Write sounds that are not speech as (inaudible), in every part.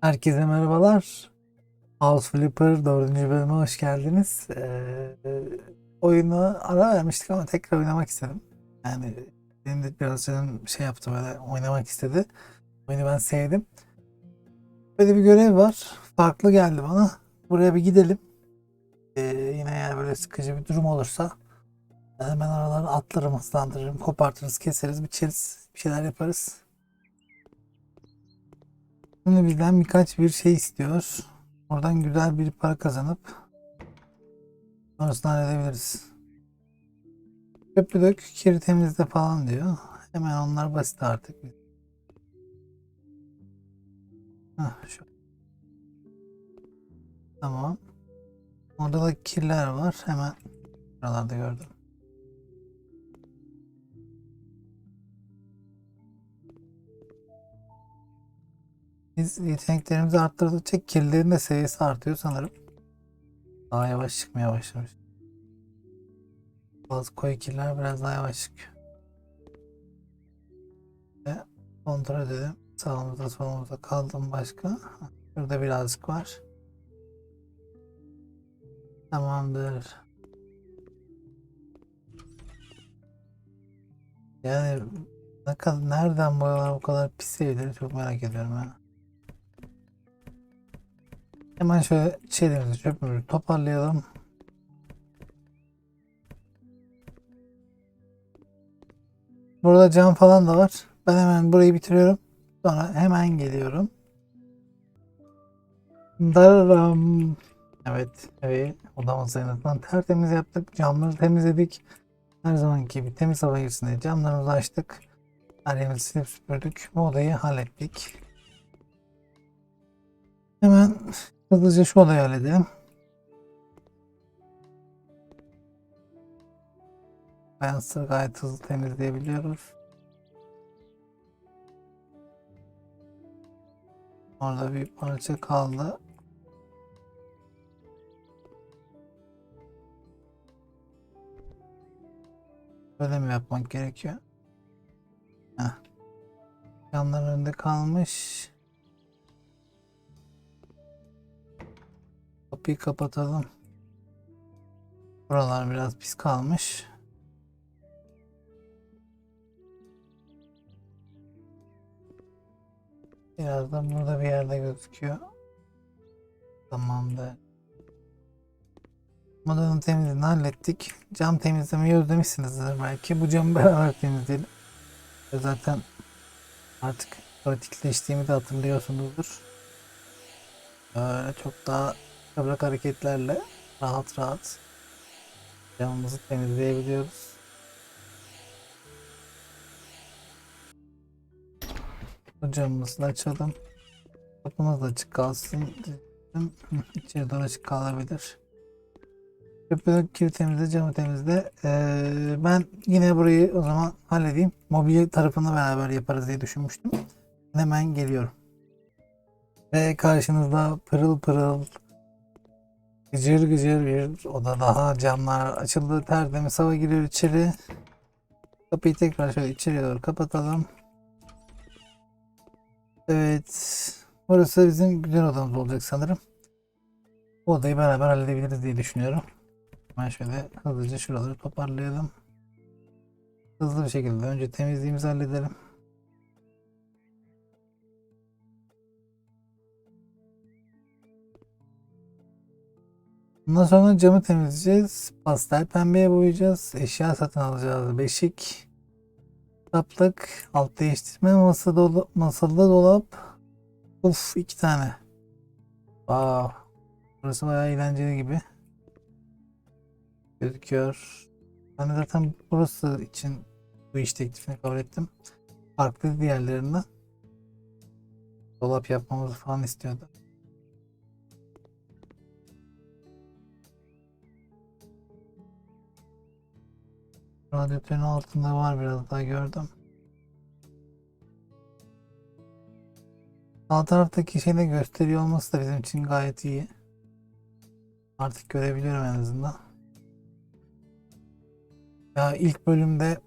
Herkese merhabalar. House Flipper 4. bölüme hoş geldiniz. Ee, oyunu ara vermiştik ama tekrar oynamak istedim. Yani benim de biraz canım şey yaptı böyle oynamak istedi. Oyunu ben sevdim. Böyle bir görev var. Farklı geldi bana. Buraya bir gidelim. Ee, yine eğer böyle sıkıcı bir durum olursa hemen araları atlarım, hızlandırırım, kopartırız, keseriz, biçeriz, bir şeyler yaparız. Şimdi bizden birkaç bir şey istiyor. Oradan güzel bir para kazanıp sonrasını halledebiliriz. Köprü dök, kiri temizle falan diyor. Hemen onlar basit artık. Hah, şu. Tamam. Orada da kirler var. Hemen buralarda gördüm. Biz yeteneklerimizi arttırdıkça kirlerin de seviyesi artıyor sanırım. Daha yavaş çıkmaya başlamış. Bazı koyu kirler biraz daha yavaş çıkıyor. Ve kontrol edelim. Sağımızda solumuzda kaldım başka. Şurada birazcık var. Tamamdır. Yani ne kadar, nereden boyalar bu kadar pis evleri çok merak ediyorum ha. Hemen şöyle şeylerimizi çöpümüzü toparlayalım. Burada cam falan da var. Ben hemen burayı bitiriyorum. Sonra hemen geliyorum. Dararam. Evet, evet. Odamızı en azından tertemiz yaptık. Camları temizledik. Her zamanki gibi temiz hava girsin diye camlarımızı açtık. Her yerimizi silip süpürdük. Bu odayı hallettik. Hemen hızlıca şu olayı halledelim. Fayansları gayet hızlı temizleyebiliyoruz. Orada bir parça kaldı. Böyle mi yapmak gerekiyor? Heh. Yanlar önünde kalmış. Kapıyı kapatalım. Buralar biraz pis kalmış. Biraz da burada bir yerde gözüküyor. Tamamdır. Modanın temizliğini hallettik. Cam temizlemeyi özlemişsinizdir belki. Bu camı beraber temizleyelim. Zaten artık pratikleştiğimi de hatırlıyorsunuzdur. Böyle çok daha kıvrak hareketlerle rahat rahat camımızı temizleyebiliyoruz. Bu camımızı açalım. Kapımız açık kalsın. İçeri doğru açık kalabilir. Köpüğü kiri temizle, camı temizle. Ee, ben yine burayı o zaman halledeyim. Mobilya tarafını beraber yaparız diye düşünmüştüm. Hemen geliyorum. Ve karşınızda pırıl pırıl gıcır gıcır bir oda daha camlar açıldı. Tertemiz hava giriyor içeri. Kapıyı tekrar şöyle içeriye doğru kapatalım. Evet. Burası bizim güzel odamız olacak sanırım. Bu odayı beraber halledebiliriz diye düşünüyorum. Hemen şöyle hızlıca şuraları toparlayalım. Hızlı bir şekilde önce temizliğimizi halledelim. Bundan sonra camı temizleyeceğiz. Pastel pembeye boyayacağız. Eşya satın alacağız. Beşik. Kitaplık. Alt değiştirme masa dolu masalı dolap. Uf iki tane. Wow. Burası bayağı eğlenceli gibi. Gözüküyor. Ben de zaten burası için bu iş teklifini kabul ettim. Farklı diğerlerinden. Dolap yapmamızı falan istiyordu. Radyatörün altında var biraz daha gördüm. Sağ taraftaki şeyi de gösteriyor olması da bizim için gayet iyi. Artık görebiliyorum en azından. Ya ilk bölümde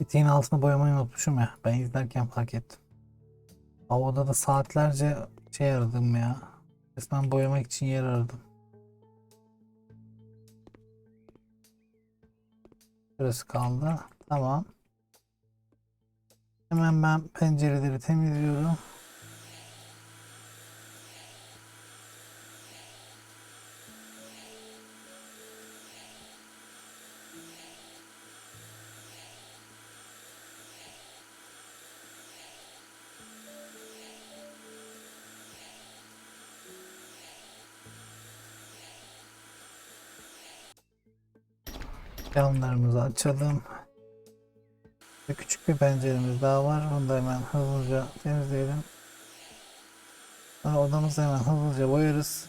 eteğin altını boyamayı unutmuşum ya. Ben izlerken fark ettim. Aa, odada saatlerce şey aradım ya. Resmen boyamak için yer aradım. Burası kaldı. Tamam. Hemen ben pencereleri temizliyorum. Camlarımızı açalım. Ve küçük bir penceremiz daha var. Onu da hemen hızlıca temizleyelim. Sonra odamızı hemen hızlıca boyarız.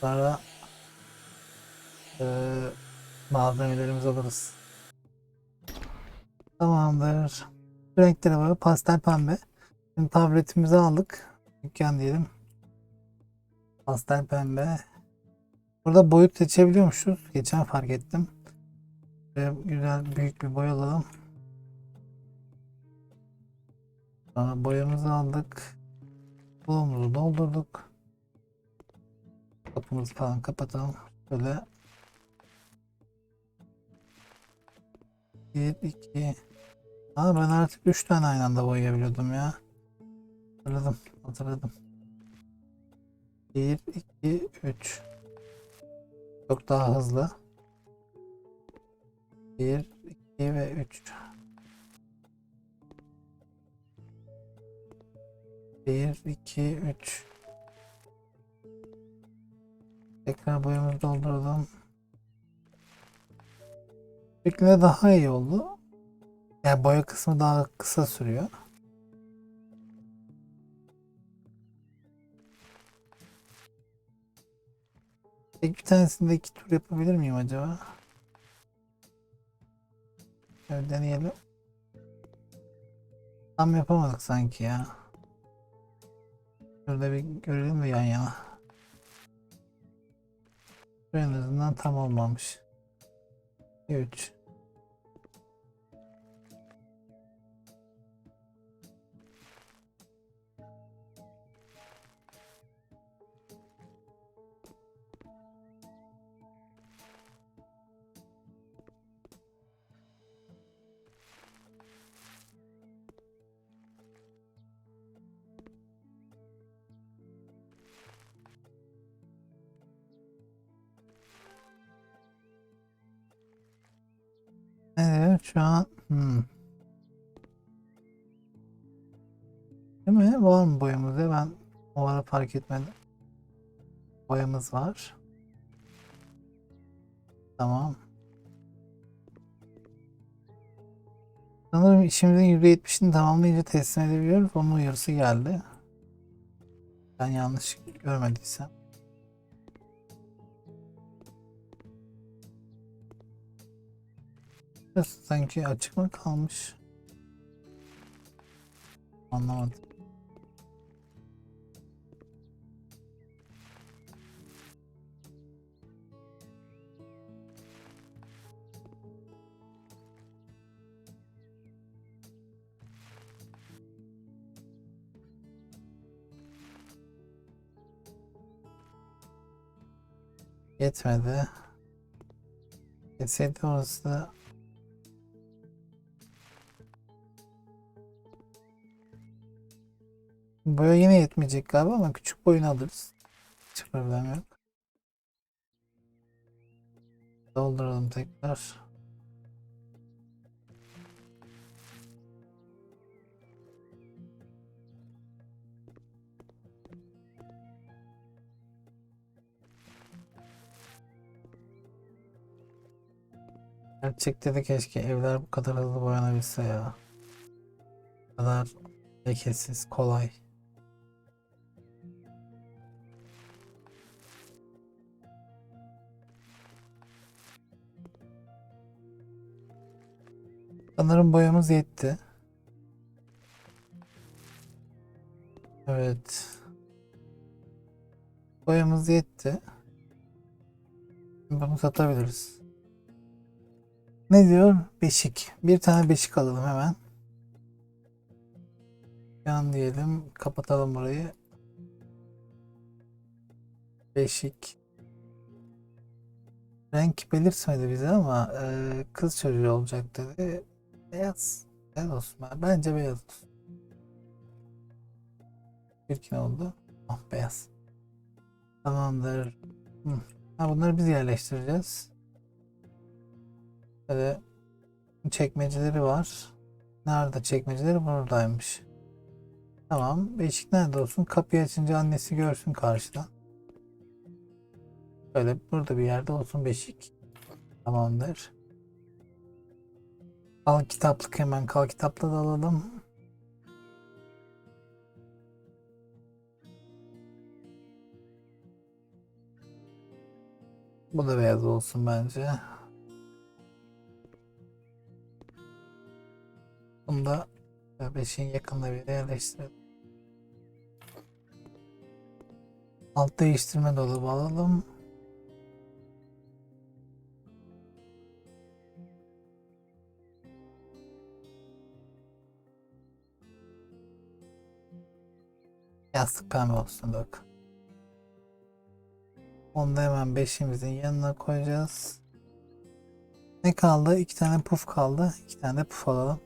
Sonra eee malzemelerimizi alırız. Tamamdır. Renkleri var. Pastel pembe. Şimdi tabletimizi aldık. Dükkan diyelim. Pastel pembe. Burada boyut seçebiliyormuşuz. Geçen fark ettim. Ve güzel büyük bir boy alalım. Sonra boyamızı aldık. Bulumuzu doldurduk. Kapımızı falan kapatalım. Şöyle. Bir, iki. Aa ben artık üç tane aynı anda boyayabiliyordum ya. Hatırladım, hatırladım. Bir, iki, üç. Çok daha hızlı. 1, 2 ve 3. 1, 2, 3. Tekrar boyamızı dolduralım. Şekilde daha iyi oldu. Yani boya kısmı daha kısa sürüyor. Tek bir tur yapabilir miyim acaba? Şöyle deneyelim. Tam yapamadık sanki ya. Şurada bir görelim mi yan yana? En azından tam olmamış. 3 şu an hmm. Değil mi? Var mı boyamız ya? Ben o ara fark etmedim. Boyamız var. Tamam. Sanırım işimizin %70'ini tamamlayınca teslim edebiliyoruz. Onun uyarısı geldi. Ben yanlış görmediysem. Burası sanki açık mı kalmış? Anlamadım. Yetmedi. Yetseydi orası da Boya yine yetmeyecek galiba ama küçük boyunu alırız. Hiç problem yok. Dolduralım tekrar. Gerçekte de keşke evler bu kadar hızlı boyanabilse ya. Bu kadar lekesiz, kolay. Sanırım boyamız yetti. Evet. Boyamız yetti. Bunu satabiliriz. Ne diyor? Beşik. Bir tane beşik alalım hemen. Yan diyelim. Kapatalım burayı. Beşik. Renk belirtmedi bize ama e, kız çocuğu olacak dedi. Beyaz. Beyaz olsun. Ben- Bence beyaz olsun. Çirkin oldu. Oh beyaz. Tamamdır. Ha, bunları biz yerleştireceğiz. Böyle çekmeceleri var. Nerede çekmeceleri? Buradaymış. Tamam. Beşik nerede olsun? Kapıyı açınca annesi görsün karşıdan. Böyle burada bir yerde olsun beşik. Tamamdır. Al kitaplık hemen kal kitapla da alalım. Bu da beyaz olsun bence. Bunu da beşiğin yakınına bir yerleştirelim. Alt değiştirme dolabı alalım. Yastık pembe olsun bak. Onu da hemen beşimizin yanına koyacağız. Ne kaldı? İki tane puf kaldı. İki tane de puf alalım.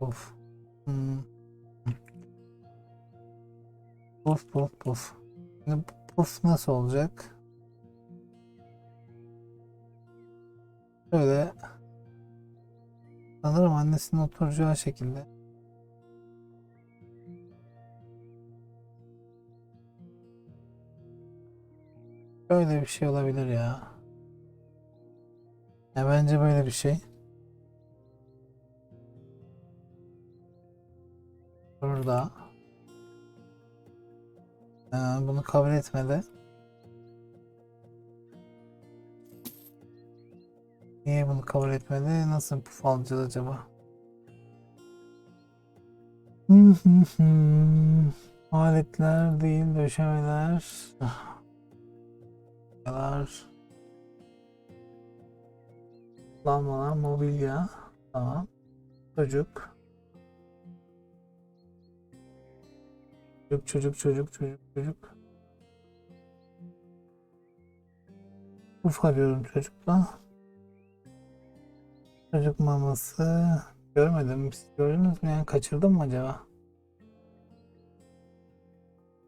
Puf. Hmm. Puf puf puf. Şimdi puf nasıl olacak? Böyle sanırım annesinin oturacağı şekilde. Böyle bir şey olabilir ya. Ya bence böyle bir şey. Burada. Ee, bunu kabul etmedi. Niye bunu kabul etmedi? Nasıl puf alacağız acaba? (laughs) Aletler değil, döşemeler. (sighs) Mobilyalar. Lambalar, mobilya. Tamam. Çocuk. Çocuk, çocuk, çocuk, çocuk, çocuk. Uf arıyorum çocukla. Çocuk maması. Görmedim. Siz gördünüz mü? Yani kaçırdım mı acaba?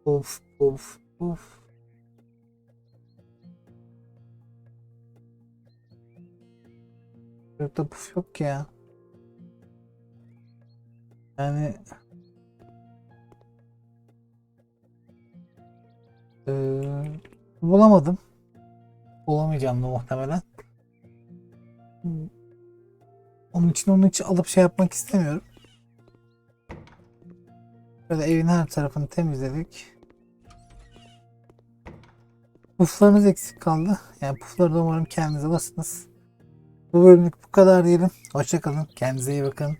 Uf, uf, uf. Çocukta puf yok ki ya. Yani Ee, bulamadım. Bulamayacağım da muhtemelen. Onun için onu hiç alıp şey yapmak istemiyorum. Böyle evin her tarafını temizledik. Puflarımız eksik kaldı. Yani pufları da umarım kendinize alırsınız. Bu bölümlük bu kadar diyelim. Hoşçakalın. Kendinize iyi bakın.